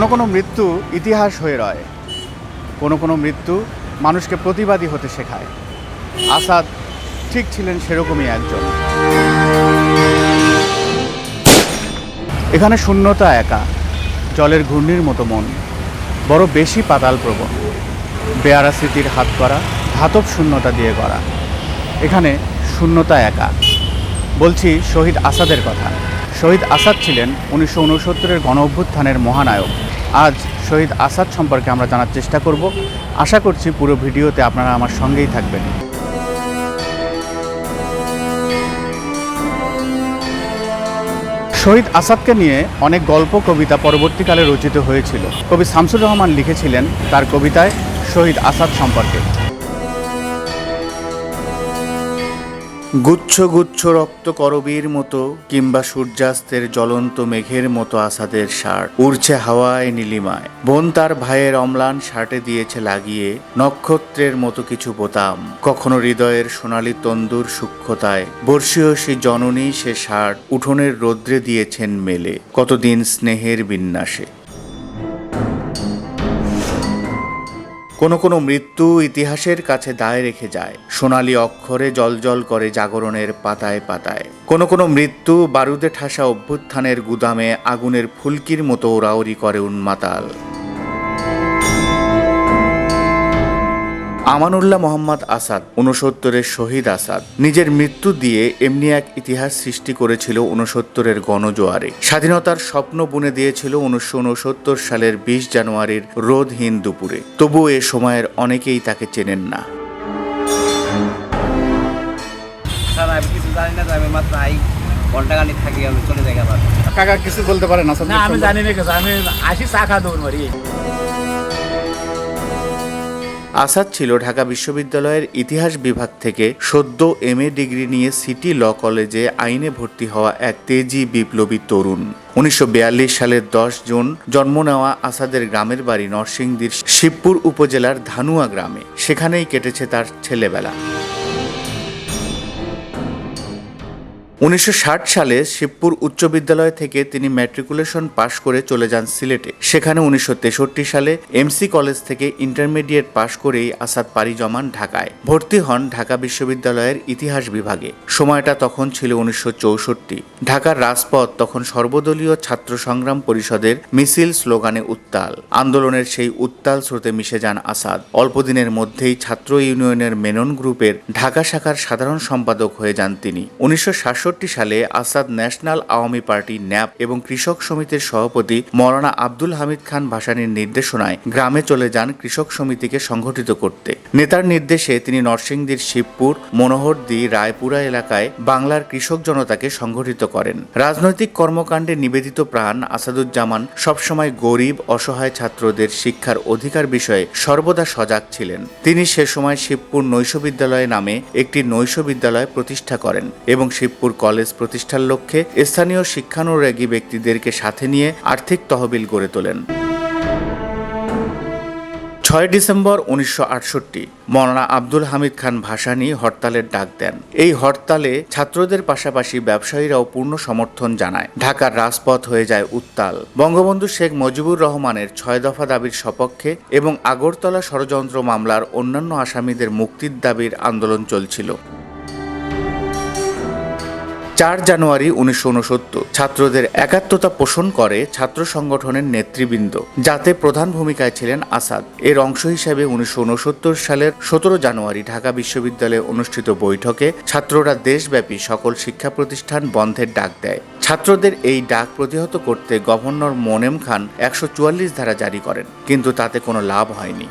কোনো কোনো মৃত্যু ইতিহাস হয়ে রয়। কোনো কোনো মৃত্যু মানুষকে প্রতিবাদী হতে শেখায়। আসাদ ঠিক ছিলেন সেরকমই একজন। এখানে শূন্যতা একা, জলের ঘূর্ণির মতো মন, বড় বেশি পাতাল প্রবণ। বেয়ারা স্মৃতির হাত করা, ধাতব শূন্যতা দিয়ে করা এখানে শূন্যতা একা। বলছি শহীদ আসাদের কথা। শহীদ আসাদ ছিলেন উনিশশো উনসত্তরের গণ অভ্যুত্থানের মহানায়ক। আজ শহীদ আসাদ সম্পর্কে আমরা জানার চেষ্টা করব। আশা করছি পুরো ভিডিওতে আপনারা আমার সঙ্গেই থাকবেন। শহীদ আসাদকে নিয়ে অনেক গল্প, কবিতা পরবর্তীকালে রচিত হয়েছিল। কবি শামসুর রহমান লিখেছিলেন তার কবিতায় শহীদ আসাদ সম্পর্কে। গুচ্ছ গুচ্ছ রক্ত করবীর মতো কিংবা সূর্যাস্তের জ্বলন্ত মেঘের মতো আসাদের শার্ট উড়ছে হাওয়ায় নীলিমায়। বোন তার ভাইয়ের অম্লান শার্টে দিয়েছে লাগিয়ে নক্ষত্রের মতো কিছু বোতাম। কখনো হৃদয়ের সোনালী তন্দুর সূক্ষ্মতায়। বর্ষীয় সে জননী সে শার্ট উঠোনের রৌদ্রে দিয়েছেন মেলে। কতদিন স্নেহের বিন্যাসে। কোনো কোনো মৃত্যু ইতিহাসের কাছে দায় রেখে যায়। সোনালি অক্ষরে জলজল করে জাগরণের পাতায় পাতায়। কোনো কোনো মৃত্যু বারুদে ঠাসা অভ্যুত্থানের গুদামে আগুনের ফুলকির মতো ওরাওরি করে উন্মাতাল। আমানুল্লাহ মোহাম্মদ আসাদ উনসত্তরের শহীদ আসাদ। নিজের মৃত্যু দিয়ে এমনি এক ইতিহাস সৃষ্টি করেছিল উনসত্তরের গণজোয়ারে। স্বাধীনতার স্বপ্ন বুনে দিয়েছিল উনিশশো উনসত্তর সালের বিশ জানুয়ারির রোদহীন দুপুরে। তবু এ সময়ের অনেকেই তাকে চেনেন না। আমি কিছু জানি না আমি মাত্র আই থাকি আমি চলে যাই আবার। কাকা কিছু বলতে পারেন আসাদ না আমি জানি না আমি আসি চা খা দৌড় মারি আসাদ ছিল ঢাকা বিশ্ববিদ্যালয়ের ইতিহাস বিভাগ থেকে সদ্য এম এ ডিগ্রি নিয়ে সিটি ল কলেজে আইনে ভর্তি হওয়া এক তেজি বিপ্লবী তরুণ। উনিশশো বিয়াল্লিশ সালের দশ জুন জন্ম নেওয়া আসাদের গ্রামের বাড়ি নরসিংদীর শিবপুর উপজেলার ধানুয়া গ্রামে। সেখানেই কেটেছে তার ছেলেবেলা। উনিশশো ষাট সালে শিবপুর উচ্চ বিদ্যালয় থেকে তিনি ম্যাট্রিকুলেশন পাশ করে চলে যান সিলেটে। সেখানে উনিশশো তেষট্টি সালে এমসি কলেজ থেকে ইন্টারমিডিয়েট পাশ করেই আসাদ পাড়ি জমান ঢাকায়। ভর্তি হন ঢাকা বিশ্ববিদ্যালয়ের ইতিহাস বিভাগে। সময়টা তখন ছিল উনিশশো চৌষট্টি। ঢাকার রাজপথ তখন সর্বদলীয় ছাত্র সংগ্রাম পরিষদের মিছিল স্লোগানে উত্তাল। আন্দোলনের সেই উত্তাল স্রোতে মিশে যান আসাদ। অল্পদিনের মধ্যেই ছাত্র ইউনিয়নের মেনন গ্রুপের ঢাকা শাখার সাধারণ সম্পাদক হয়ে যান তিনি। উনিশশো সাতষট্টি সালে Asad national Awami party, NAP এবং কৃষক সমিতির সভাপতি মৌলানা আব্দুল হামিদ খান ভাসানীর নির্দেশনায় গ্রামে চলে যান কৃষক সমিতিকে সংগঠিত করতে। নেতার নির্দেশে তিনি নরসিংদীর শিবপুর, মনোহরদি, রায়পুরা এলাকায় বাংলার কৃষক জনতাকে সংগঠিত করেন। রাজনৈতিক কর্মকাণ্ডে নিবেদিত প্রাণ আসাদুজ্জামান সবসময় গরিব, অসহায় ছাত্রদের শিক্ষার অধিকার বিষয়ে সর্বদা সজাগ ছিলেন। তিনি সে সময় শিবপুর নৈশ বিদ্যালয় নামে একটি নৈশ বিদ্যালয় প্রতিষ্ঠা করেন এবং শিবপুর কলেজ প্রতিষ্ঠার লক্ষ্যে স্থানীয় শিক্ষানুরাগী ব্যক্তিদেরকে সাথে নিয়ে আর্থিক তহবিল গড়ে তোলেন। ছয় ডিসেম্বর উনিশশো আটষট্টি মৌলানা আব্দুল হামিদ খান ভাসানী হরতালের ডাক দেন। এই হরতালে ছাত্রদের পাশাপাশি ব্যবসায়ীরাও পূর্ণ সমর্থন জানায়। ঢাকার রাজপথ হয়ে যায় উত্তাল। বঙ্গবন্ধু শেখ মুজিবুর রহমানের ছয় দফা দাবির সপক্ষে এবং আগরতলা ষড়যন্ত্র মামলার অন্যান্য আসামিদের মুক্তির দাবির আন্দোলন চলছিল। চার জানুয়ারি উনিশশো উনসত্তর ছাত্রদের একাত্মতা পোষণ করে ছাত্র সংগঠনের নেতৃবৃন্দ, যাতে প্রধান ভূমিকায় ছিলেন আসাদ। এর অংশ হিসেবে উনিশশো উনসত্তর সালের সতেরো জানুয়ারি ঢাকা বিশ্ববিদ্যালয়ে অনুষ্ঠিত বৈঠকে ছাত্ররা দেশব্যাপী সকল শিক্ষা প্রতিষ্ঠান বন্ধের ডাক দেয়। ছাত্রদের এই ডাক প্রতিহত করতে গভর্নর মোনেম খান একশো চুয়াল্লিশ ধারা জারি করেন, কিন্তু তাতে কোনো লাভ হয়নি।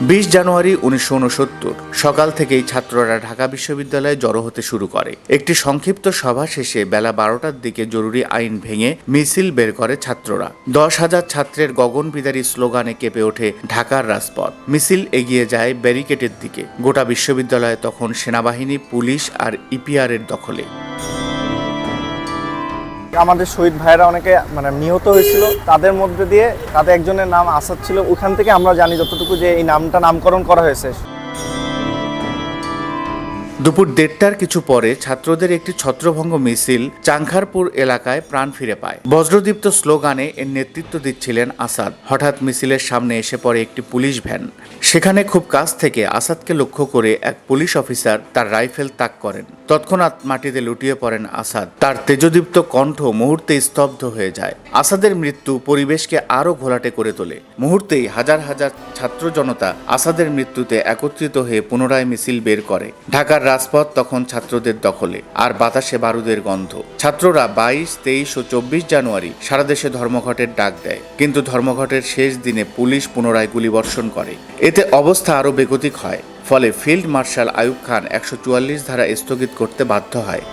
বিশ জানুয়ারি উনিশশো উনসত্তর, সকাল থেকেই ছাত্ররা ঢাকা বিশ্ববিদ্যালয়ে জড়ো হতে শুরু করে। একটি সংক্ষিপ্ত সভা শেষে বেলা বারোটার দিকে জরুরি আইন ভেঙে মিছিল বের করে ছাত্ররা। দশ হাজার ছাত্রের গগনবিদারী স্লোগানে কেঁপে ওঠে ঢাকার রাজপথ। মিছিল এগিয়ে যায় ব্যারিকেডের দিকে। গোটা বিশ্ববিদ্যালয়ে তখন সেনাবাহিনী, পুলিশ আর ইপিআর এর দখলে। আমাদের শহীদ ভাইয়েরা অনেকে মানে নিহত হয়েছিল। তাদের মধ্যে দিয়ে তাদের একজনের নাম আসাদ ছিল। ওখান থেকে আমরা জানি যতটুকু যে এই নামটা নামকরণ করা হয়েছে। দুপুর দেড়টার কিছু পরে ছাত্রদের একটি ছত্রভঙ্গ মিছিল চাংখারপুর এলাকায় প্রাণ ফিরে পায়। বজ্রদীপ্ত স্লোগানে এর নেতৃত্ব দিচ্ছিলেন আসাদ। হঠাৎ মিছিলের সামনে এসে পড়ে একটি পুলিশ ভ্যান। সেখানে খুব কাছ থেকে আসাদকে লক্ষ্য করে এক পুলিশ অফিসার তার রাইফেল তাক করেন। তৎক্ষণাৎ মাটিতে লুটিয়ে পড়েন আসাদ। তার তেজদীপ্ত কণ্ঠ মুহূর্তে স্তব্ধ হয়ে যায়। আসাদের মৃত্যু পরিবেশকে আরও ঘোলাটে করে তোলে। মুহূর্তেই হাজার হাজার ছাত্র জনতা আসাদের মৃত্যুতে একত্রিত হয়ে পুনরায় মিছিল বের করে। ঢাকার রাজপথ তখন ছাত্রদের দখলে আর বাতাসে বারুদের গন্ধ। ছাত্ররা বাইশ, তেইশ ও চব্বিশ জানুয়ারি সারা দেশে ধর্মঘটের ডাক দেয়। কিন্তু ধর্মঘটের শেষ দিনে পুলিশ পুনরায় গুলিবর্ষণ করে। এতে অবস্থা আরও বেগতিক হয়। ফলে ফিল্ড মার্শাল আয়ুব খান একশো চুয়াল্লিশ ধারা স্থগিত করতে বাধ্য হয়।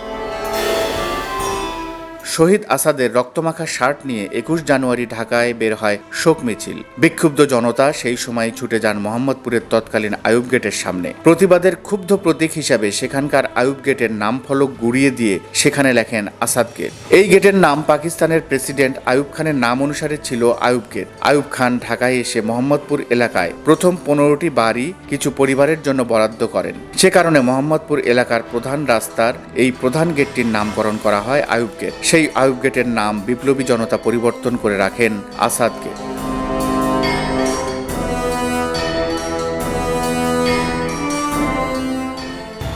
শহীদ আসাদের রক্তমাখা শার্ট নিয়ে একুশ জানুয়ারি ঢাকায় বের হয় শোক মিছিল। বিক্ষুব্ধ জনতা সেই সময় ছুটে যান মোহাম্মদপুরের তৎকালীন আয়ুব গেটের সামনে। প্রতিবাদের ক্ষুব্ধ প্রতীক হিসাবে সেখানকার আয়ুব গেটের নাম ফলক গুড়িয়ে দিয়ে সেখানে লেখেন আসাদ গেট। এই গেটের নাম পাকিস্তানের প্রেসিডেন্ট আয়ুব খানের নাম অনুসারে ছিল আয়ুব গেট। আয়ুব খান ঢাকায় এসে মোহাম্মদপুর এলাকায় প্রথম পনেরোটি বাড়ি কিছু পরিবারের জন্য বরাদ্দ করেন। সে কারণে মোহাম্মদপুর এলাকার প্রধান রাস্তার এই প্রধান গেটটির নামকরণ করা হয় আয়ুব গেট। সেই আয়ুব গেটের নাম বিপ্লবী জনতা পরিবর্তন করে রাখেন আসাদ গেট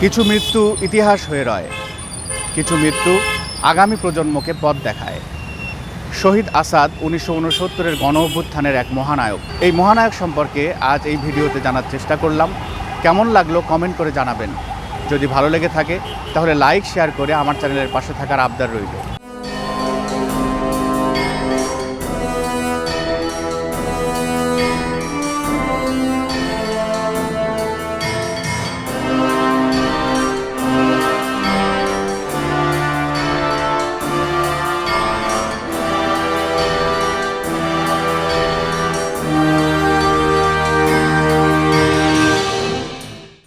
কিছু মৃত্যু ইতিহাস হয়ে রয়, কিছু মৃত্যু আগামী প্রজন্মকে পথ দেখায়। শহীদ আসাদ উনিশশো উনসত্তরের গণ অভ্যুত্থানের এক মহানায়ক। এই মহানায়ক সম্পর্কে আজ এই ভিডিওতে জানার চেষ্টা করলাম। কেমন লাগল কমেন্ট করে জানাবেন। যদি ভালো লেগে থাকে, তাহলে লাইক, শেয়ার করে আমার চ্যানেলের পাশে থাকার আবদার রইল।